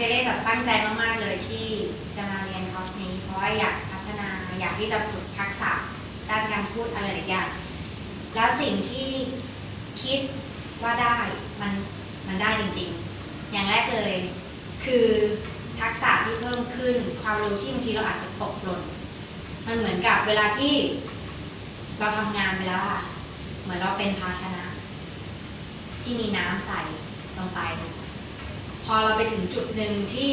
จเล่แบบตั้งใจมากๆเลยที่จะมาเรียนคอร์สนี้ เพราะว่าอยากพัฒนาอยากที่จะฝึกทักษะด้านการพูดอะไรหลายอย่าง แล้วสิ่งที่คิดว่าได้มันมันได้จริงๆ อย่างแรกเลย คือทักษะที่เพิ่มขึ้นความรู้ที่บางทีเราอาจจะตกหล่นมันเหมือนกับเวลาที่เราทำงานไปแล้วอะเหมือนเราเป็นภาชนะ ที่มีน้ำใส่ลงไป พอเราไปถึงจุดหนึ่งที่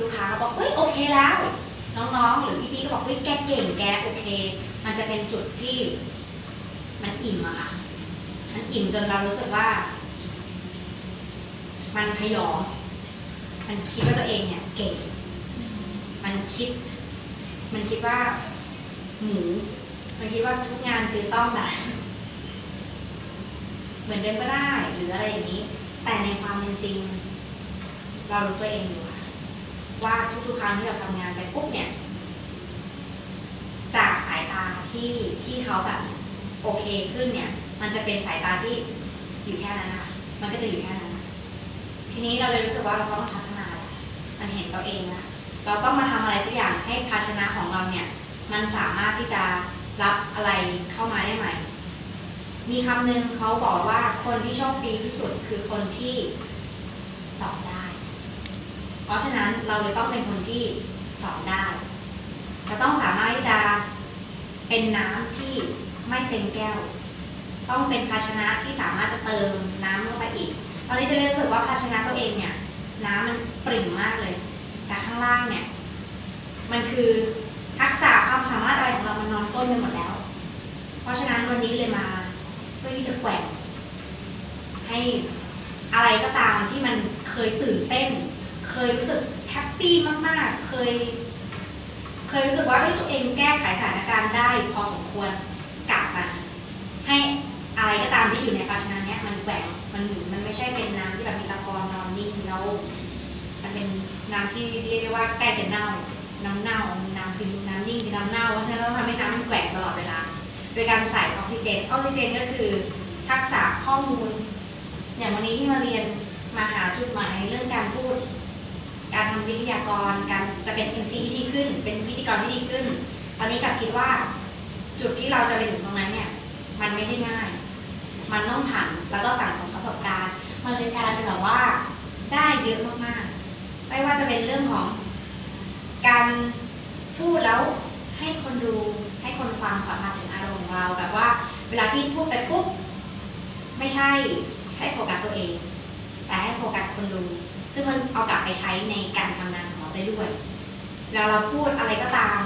ลูกค้าเขาบอกเฮ้ยโอเคแล้ว น้องๆ หรือพี่ๆก็บอกเฮ้ยแกเก่งแกโอเค มันจะเป็นจุดที่มันอิ่มอะค่ะ มันอิ่มจนเรารู้สึกว่า มันพยอง มันคิดว่าตัวเองเนี่ย เก่ง มันคิด มันคิดว่าหมูมันคิดว่าทุกงานคือต้องแบบเหมือนเดิมก็ได้หรืออะไรอย่างนี้ แต่ในความเป็นจริง เรารู้ตัวเองอยู่ค่ะว่าทุกๆครั้งที่เราทำงานไปปุ๊บเนี่ย จากสายตาที่ที่เขาแบบโอเคขึ้นเนี่ย มันจะเป็นสายตาที่อยู่แค่นั้นนะคะมันก็จะอยู่แค่นั้นทีนี้เราเลยรู้สึกว่าเราต้องพัฒนามันเห็นตัวเองนะเราต้องมาทำอะไรสักอย่างให้ภาชนะของเราเนี่ย มันสามารถที่จะรับอะไรเข้ามาได้ไหม มีคำหนึ่งเขาบอกว่าคนที่โชคดีที่สุดคือคนที่สอนได้ เพราะฉะนั้นเราเลยต้องเป็นคนที่สอนได้เราต้องสามารถที่จะเป็นน้ำที่ไม่เต็มแก้ว ต้องเป็นภาชนะที่สามารถจะเติมน้ำเข้าไปอีก ตอนนี้จะรู้สึกว่าภาชนะตัวเองเนี่ย น้ำมันปริ่มมากเลย แต่ข้างล่างเนี่ย มันคือทักษะความสามารถอะไรของเรามันนอนก้นไปหมดแล้ว เพราะฉะนั้นวันนี้เลยมา พื่อที่จะแกว่งให้อะไรก็ตามที่มันเคยตื่นเต้น เคยรู้สึกแฮปปี้มากๆ เคย เคยรู้สึกว่าเฮ้ยตัวเองแก้ไขสถานการณ์ได้พอสมควรกลับมาให้อะไรก็ตามที่อยู่ในภาชนะเนี้ยมันแกว่งมันหมุนมันไม่ใช่เป็นน้ำที่แบบมีตะกอนนอนนิ่งแล้วมันเป็นน้ำที่เรียกได้ว่าใกล้จะเน่าน้ำเน่าน้ำคือน้ำนิ่งคือน้ำเน่าเพราะฉะนั้นเราทำให้น้ำมันแกว่งตลอดเวลา โดยการใส่ออกซิเจนออกซิเจนก็คือทักษะข้อมูล อย่างวันนี้ที่มาเรียนมาหาจุดหมายเรื่องการพูด การทำวิทยากร การจะเป็น MC ที่ดีขึ้น เป็นพิธีกรที่ดีขึ้น ตอนนี้กลับคิดว่า จุดที่เราจะไปถึงตรงนั้นเนี่ย มันไม่ใช่ง่าย มันต้องผ่านแล้วก็สั่งสมประสบการณ์ มันเลยกายเป็นแบบว่าได้เยอะมากๆ ไม่ว่าจะเป็นเรื่องของการพูดแล้วให้คนดู คนฟังสัมผัสถึงอารมณ์เราแบบว่า เวลาที่พูดไปปุ๊บไม่ใช่ให้โฟกัสตัวเอง แต่ให้โฟกัสคนดูซึ่งมันเอากลับไปใช้ในการทำงานของเราได้ด้วยเวลาเราพูดอะไรก็ตาม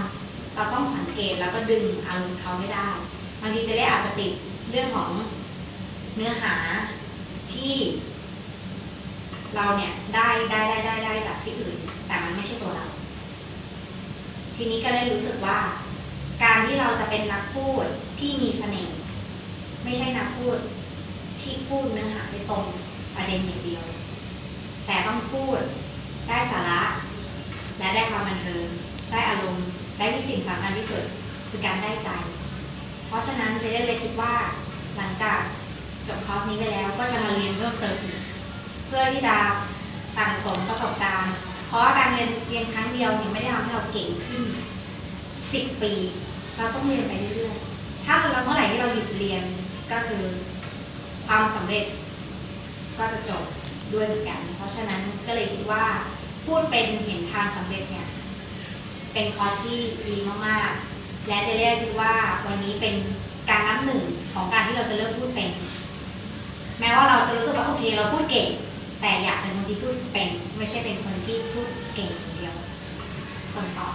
เราต้องสังเกตแล้วก็ดึงอารมณ์เขาไม่ได้บางทีจะได้อาจจะติดเรื่องของเนื้อหาที่ เราเนี่ยได้ได้ได้ได้ได้จากที่อื่น แต่มันไม่ใช่ตัวเรา ทีนี้ก็ได้รู้สึกว่า การที่เราจะเป็นนักพูดที่มีเสน่ห์ไม่ใช่นักพูดที่พูดเนื้อหาไปตรงประเด็นอย่างเดียว แต่ต้องพูดได้สาระ และได้ความบันเทิงได้อารมณ์ได้ที่สิ่งสำคัญที่สุดคือการได้ใจ เพราะฉะนั้นเจได้เลยคิดว่า หลังจากจบคอร์สนี้ไปแล้วก็จะมาเรียนเพิ่มเติมอีกเพื่อที่จะสั่งสมประสบการณ์ เพราะว่าการเรียนเรียนครั้งเดียวเนี่ยไม่ได้ทำให้เราเก่งขึ้น สิบปี เราต้องเรียนไปเรื่อยๆ ถ้าเราเมื่อไหร่ที่เราหยุดเรียนก็คือความสำเร็จก็จะจบด้วยเหมือนกัน เพราะฉะนั้นก็เลยคิดว่าพูดเป็นเห็นทางสำเร็จเนี่ยเป็นคอร์สที่ดีมากๆ และจะเรียกคิดว่าวันนี้เป็นการนับหนึ่งของการที่เราจะเริ่มพูดเป็น แม้ว่าเราจะรู้สึกว่าโอเค เราพูดเก่ง แต่อยากเป็นคนที่พูดเป็น ไม่ใช่เป็นคนที่พูดเก่งอย่างเดียวส่งต่อ